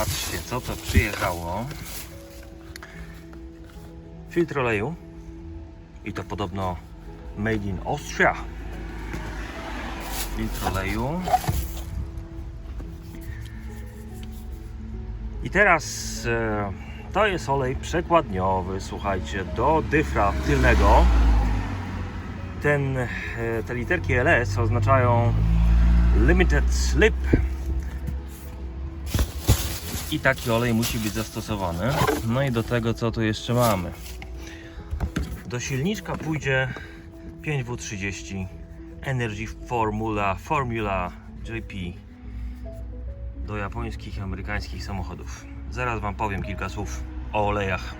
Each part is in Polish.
Patrzcie, co to przyjechało. Filtr oleju. I to podobno made in Austria. Filtr oleju. I teraz e, to jest olej przekładniowy, słuchajcie, do dyfra tylnego. Ten, e, te literki LS oznaczają Limited Slip. I taki olej musi być zastosowany. No i do tego co tu jeszcze mamy? Do silniczka pójdzie 5W30 Energy Formula Formula JP do japońskich i amerykańskich samochodów. Zaraz Wam powiem kilka słów o olejach.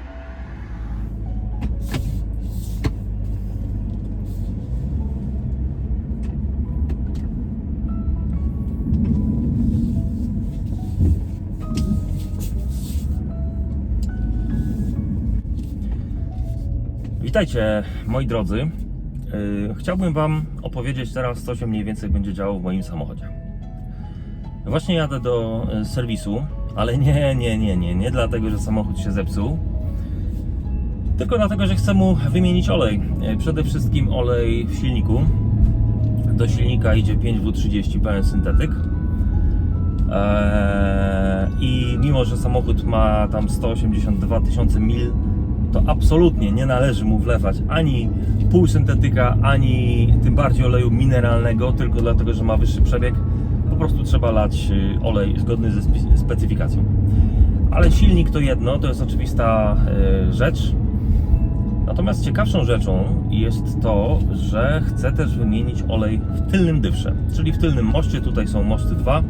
Witajcie moi drodzy. Yy, Chciałbym Wam opowiedzieć teraz, co się mniej więcej będzie działo w moim samochodzie. Właśnie jadę do e, serwisu, ale nie, nie, nie, nie, nie dlatego, że samochód się zepsuł, tylko dlatego, że chcę mu wymienić olej. E, Przede wszystkim olej w silniku. Do silnika idzie 5W30 pełen syntetyk. I mimo, że samochód ma tam 182 tysiące mil, to absolutnie nie należy mu wlewać ani półsyntetyka, ani tym bardziej oleju mineralnego, tylko dlatego, że ma wyższy przebieg. Po prostu trzeba lać y, olej zgodny ze spe- specyfikacją. Ale silnik to jedno, to jest oczywista y, rzecz. Natomiast ciekawszą rzeczą jest to, że chcę też wymienić olej w tylnym dywrze, czyli w tylnym moście. Tutaj są mosty dwa.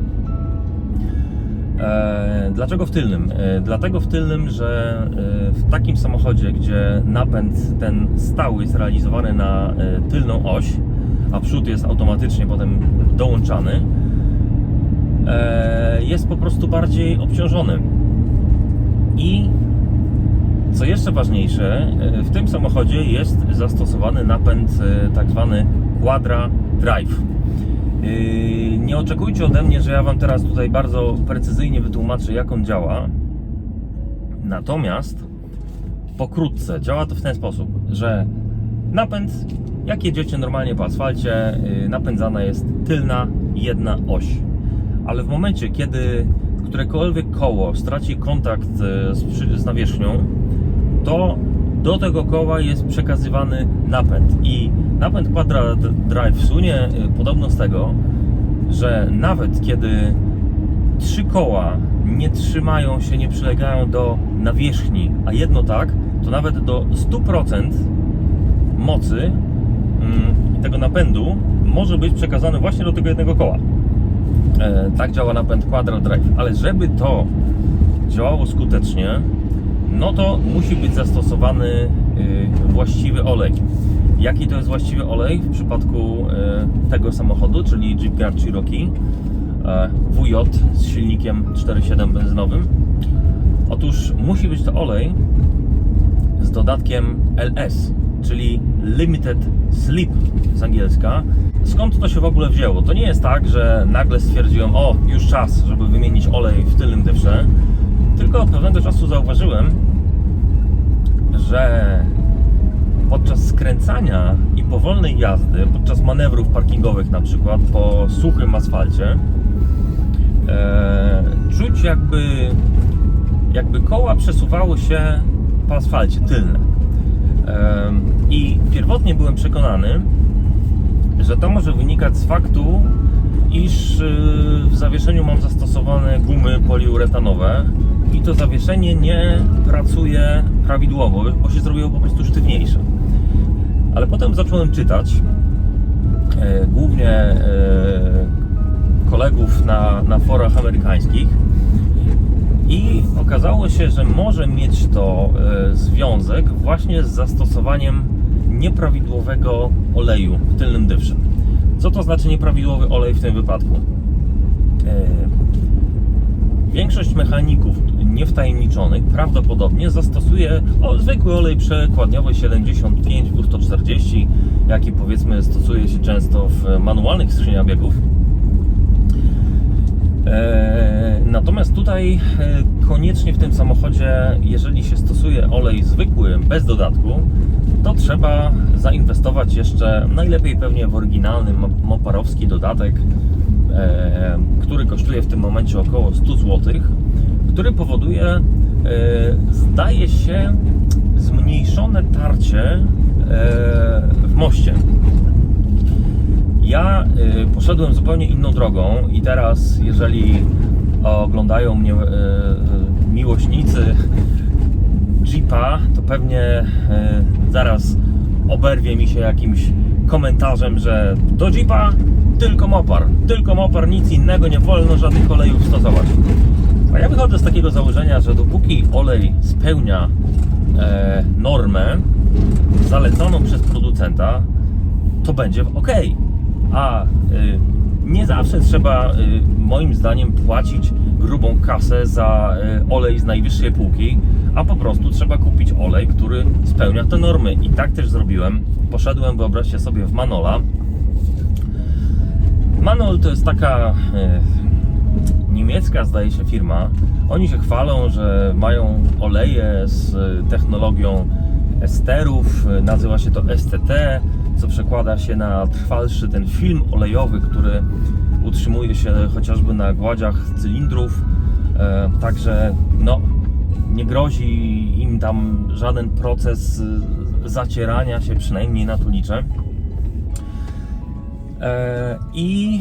E, dlaczego w tylnym? E, dlatego w tylnym, że e, w takim samochodzie, gdzie napęd ten stały jest realizowany na tylną oś, a przód jest automatycznie potem dołączany, jest po prostu bardziej obciążony. I co jeszcze ważniejsze, w tym samochodzie jest zastosowany napęd tak zwany Quadra Drive. Nie oczekujcie ode mnie, że ja Wam teraz tutaj bardzo precyzyjnie wytłumaczę, jak on działa. Natomiast pokrótce działa to w ten sposób, że napęd, jak jedziecie normalnie po asfalcie, yy, napędzana jest tylna jedna oś. Ale w momencie, kiedy którekolwiek koło straci kontakt yy, z, nawierzchnią, to do tego koła jest przekazywany napęd. I napęd Quadra Drive słynie y, podobno z tego, że nawet kiedy trzy koła nie trzymają się, nie przylegają do nawierzchni, a jedno tak, to nawet do 100% mocy mm, tego napędu może być przekazany właśnie do tego jednego koła. E, tak działa napęd Quadra Drive. Ale żeby to działało skutecznie, no to musi być zastosowany y, właściwy olej. Jaki to jest właściwy olej w przypadku y, tego samochodu, czyli Jeep Grand Cherokee e, WJ z silnikiem 4.7 benzynowym? Otóż musi być to olej z dodatkiem LS, czyli Limited Slip z angielska. Skąd to się w ogóle wzięło? To nie jest tak, że nagle stwierdziłem, o, już czas, żeby wymienić olej w tylnym dywrze, tylko od pewnego czasu zauważyłem, że podczas skręcania i powolnej jazdy, podczas manewrów parkingowych na przykład po suchym asfalcie, e, czuć jakby, jakby koła przesuwały się po asfalcie tylne. E, I pierwotnie byłem przekonany, że to może wynikać z faktu, iż y, w zawieszeniu mam zastosowane gumy poliuretanowe i to zawieszenie nie pracuje prawidłowo, bo się zrobiło po prostu sztywniejsze. Ale potem zacząłem czytać, e, głównie e, kolegów na, na forach amerykańskich i okazało się, że może mieć to e, związek właśnie z zastosowaniem nieprawidłowego oleju w tylnym dywrze. Co to znaczy nieprawidłowy olej w tym wypadku? E, Większość mechaników niewtajemniczonych prawdopodobnie zastosuje o, zwykły olej przekładniowy 75 W140, jaki powiedzmy stosuje się często w manualnych skrzyniach biegów. E, natomiast tutaj e, koniecznie w tym samochodzie, jeżeli się stosuje olej zwykły, bez dodatku, to trzeba zainwestować jeszcze najlepiej pewnie w oryginalny mo- moparowski dodatek, e, który kosztuje w tym momencie około 100 zł, który powoduje, e, zdaje się, zmniejszone tarcie e, w moście. Ja y, poszedłem zupełnie inną drogą i teraz, jeżeli oglądają mnie miłośnicy Jeepa, to pewnie zaraz oberwie mi się jakimś komentarzem, że do Jeepa tylko mopar, tylko mopar, nic innego, nie wolno żadnych olejów stosować. A ja wychodzę z takiego założenia, że dopóki olej spełnia e, normę zaleconą przez producenta, to będzie ok. A y, nie zawsze trzeba, y, moim zdaniem, płacić grubą kasę za y, olej z najwyższej półki, a po prostu trzeba kupić olej, który spełnia te normy. I tak też zrobiłem. Poszedłem, wyobraźcie sobie, w Manola. Manol to jest taka niemiecka, zdaje się, firma. Oni się chwalą, że mają oleje z y, technologią esterów, y, nazywa się to STT, co przekłada się na trwalszy ten film olejowy, który utrzymuje się chociażby na gładziach cylindrów. E, Także no, nie grozi im tam żaden proces zacierania się, przynajmniej na to liczę. E, I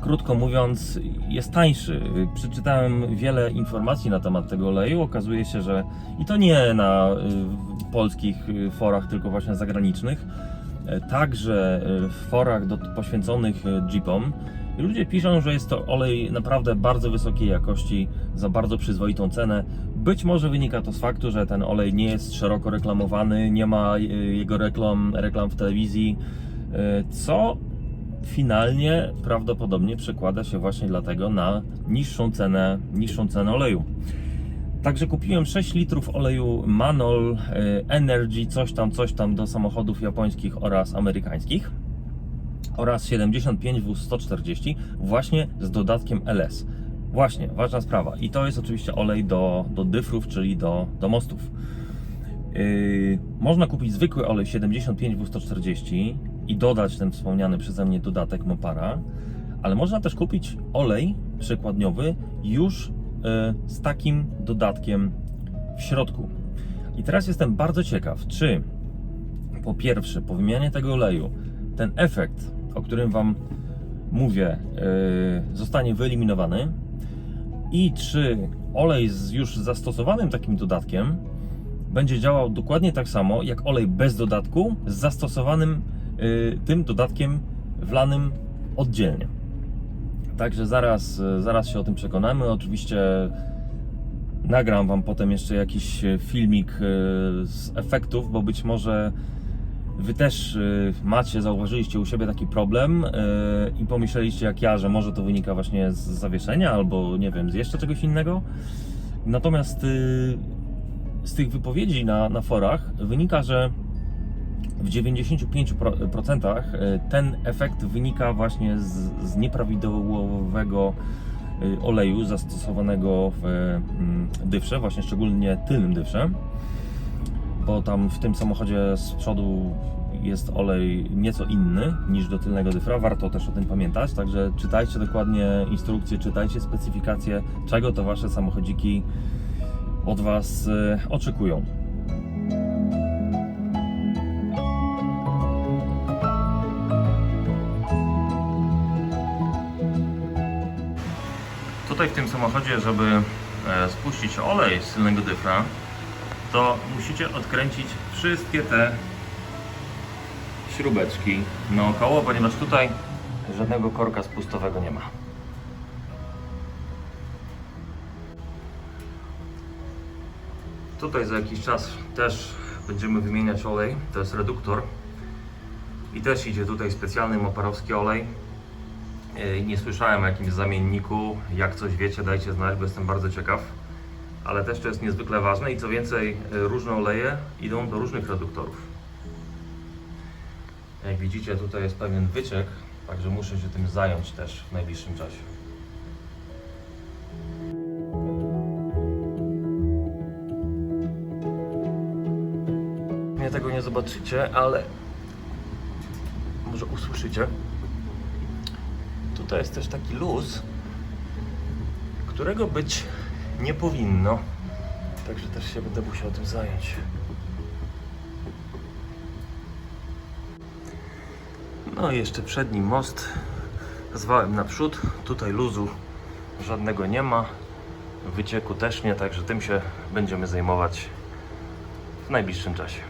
krótko mówiąc, jest tańszy. Przeczytałem wiele informacji na temat tego oleju. Okazuje się, że i to nie na y, polskich y, forach, tylko właśnie zagranicznych, e, także y, w forach do, poświęconych Jeepom. Ludzie piszą, że jest to olej naprawdę bardzo wysokiej jakości za bardzo przyzwoitą cenę. Być może wynika to z faktu, że ten olej nie jest szeroko reklamowany, nie ma jego reklam, reklam w telewizji, y, co finalnie prawdopodobnie przekłada się właśnie dlatego na niższą cenę, niższą cenę oleju. Także kupiłem 6 litrów oleju Manol y, Energy, coś tam, coś tam do samochodów japońskich oraz amerykańskich oraz 75 W140 właśnie z dodatkiem LS. Właśnie, ważna sprawa. I to jest oczywiście olej do, do dyfrów, czyli do, do mostów. Yy, można kupić zwykły olej 75 W140 i dodać ten wspomniany przeze mnie dodatek Mopara, ale można też kupić olej przekładniowy już yy, z takim dodatkiem w środku. I teraz jestem bardzo ciekaw, czy po pierwsze, po wymianie tego oleju, ten efekt, o którym Wam mówię, yy, zostanie wyeliminowany i czy olej z już zastosowanym takim dodatkiem będzie działał dokładnie tak samo jak olej bez dodatku z zastosowanym tym dodatkiem wlanym oddzielnie. Także zaraz, yy, zaraz się o tym przekonamy. Oczywiście nagram Wam potem jeszcze jakiś e, filmik z efektów, bo być może Wy też y, macie, zauważyliście u siebie taki problem y, i pomyśleliście jak ja, że może to wynika właśnie z zawieszenia albo nie wiem, z jeszcze czegoś innego. Natomiast y, z tych wypowiedzi na, na forach wynika, że w 95% y, ten efekt wynika właśnie z, z nieprawidłowego y, oleju zastosowanego w mm, dywrze, właśnie szczególnie tylnym dywrze bo tam w tym samochodzie z przodu jest olej nieco inny niż do tylnego dyfra. Warto też o tym pamiętać. Także czytajcie dokładnie instrukcje, czytajcie specyfikacje, czego to wasze samochodziki od was oczekują. Tutaj w tym samochodzie, żeby e, spuścić olej z tylnego dyfra, to musicie odkręcić wszystkie te śrubeczki naokoło, ponieważ tutaj żadnego korka spustowego nie ma. Tutaj za jakiś czas też będziemy wymieniać olej, to jest reduktor i też idzie tutaj specjalny moparowski olej. Yy, Nie słyszałem o jakimś zamienniku, jak coś wiecie dajcie znać, bo jestem bardzo ciekaw ale też to jest niezwykle ważne i co więcej, y, różne oleje idą do różnych reduktorów. Jak widzicie, tutaj jest pewien wyciek, także muszę się tym zająć też w najbliższym czasie. Nie tego nie zobaczycie, ale może usłyszycie. Tutaj jest też taki luz, którego być nie powinno. Także też się będę musiał tym zająć. No i jeszcze przedni most zwałem naprzód. Tutaj luzu żadnego nie ma. Wycieku też nie, także tym się będziemy zajmować w najbliższym czasie.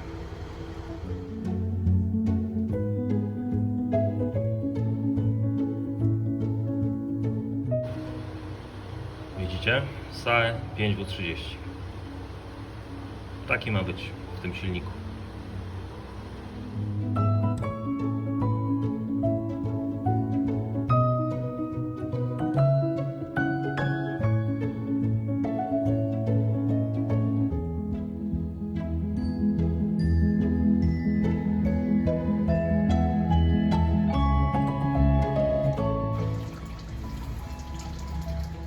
Widzicie? SAE 5W30. Taki ma być w tym silniku.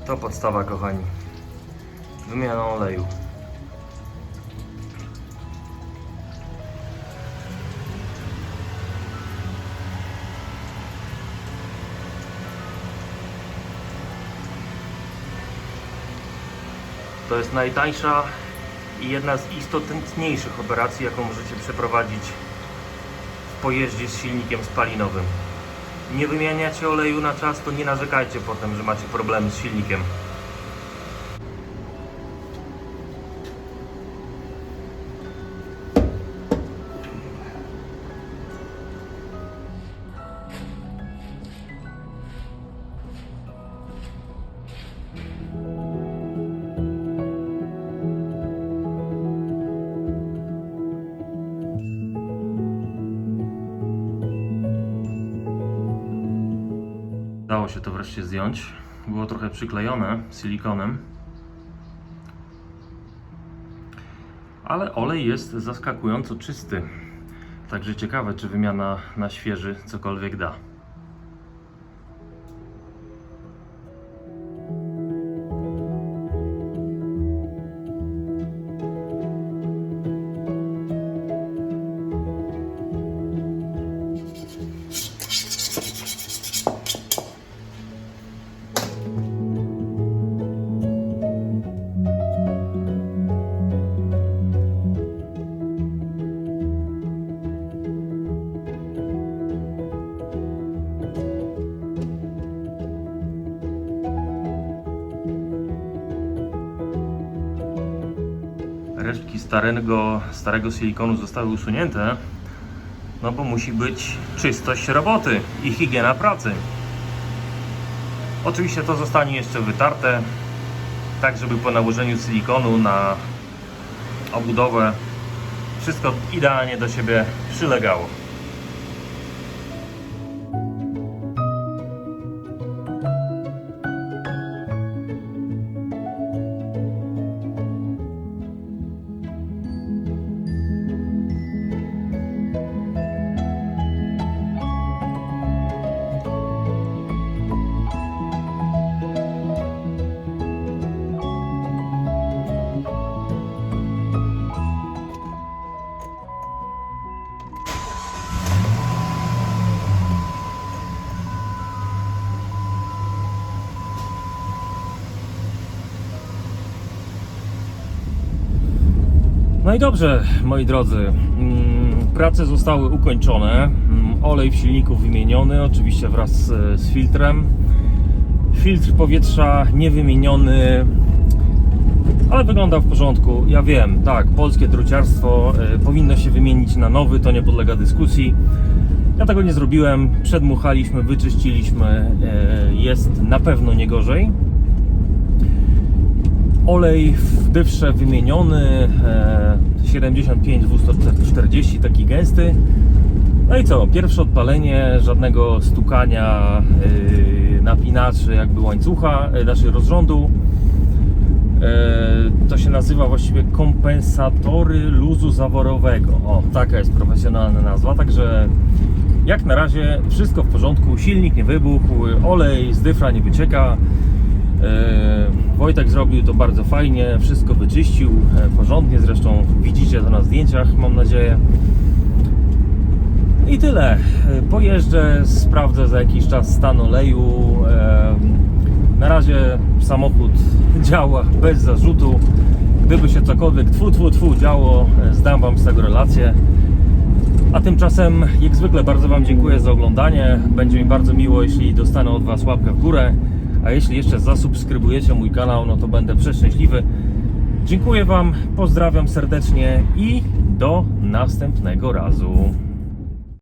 To podstawa, kochani. Wymiana oleju. To jest najtańsza i jedna z istotniejszych operacji, jaką możecie przeprowadzić w pojeździe z silnikiem spalinowym. Nie wymieniacie oleju na czas, to nie narzekajcie potem, że macie problemy z silnikiem. Wreszcie zdjąć. Było trochę przyklejone silikonem. Ale olej jest zaskakująco czysty. Także ciekawe, czy wymiana na świeży cokolwiek da. Starego, starego silikonu zostały usunięte, no bo musi być czystość roboty i higiena pracy. Oczywiście to zostanie jeszcze wytarte, tak żeby po nałożeniu silikonu na obudowę wszystko idealnie do siebie przylegało. No i dobrze, moi drodzy. Mm, Prace zostały ukończone. Mm, Olej w silniku wymieniony, oczywiście wraz z, filtrem. Filtr powietrza niewymieniony, ale wygląda w porządku. Ja wiem, tak, polskie druciarstwo y, powinno się wymienić na nowy, to nie podlega dyskusji. Ja tego nie zrobiłem. Przedmuchaliśmy, wyczyściliśmy. y, Jest na pewno nie gorzej. Olej w dywsze wymieniony, e, 75 240, taki gęsty. No i co, pierwsze odpalenie, żadnego stukania e, napinaczy jakby łańcucha, e, znaczy rozrządu. E, to się nazywa właściwie kompensatory luzu zaworowego. O, taka jest profesjonalna nazwa, także jak na razie wszystko w porządku, silnik nie wybuchł, olej z dyfra nie wycieka. Wojtek zrobił to bardzo fajnie, wszystko wyczyścił e, porządnie, zresztą widzicie to na zdjęciach, mam nadzieję. I tyle. E, Pojeżdżę, sprawdzę za jakiś czas stan oleju. E, Na razie samochód działa bez zarzutu. Gdyby się cokolwiek tfu, tfu, tfu działo, e, zdam Wam z tego relację. A tymczasem, jak zwykle, bardzo Wam dziękuję za oglądanie. Będzie mi bardzo miło, jeśli dostanę od Was łapkę w górę. A jeśli jeszcze zasubskrybujecie mój kanał, no to będę przeszczęśliwy. Dziękuję Wam, pozdrawiam serdecznie i do następnego razu.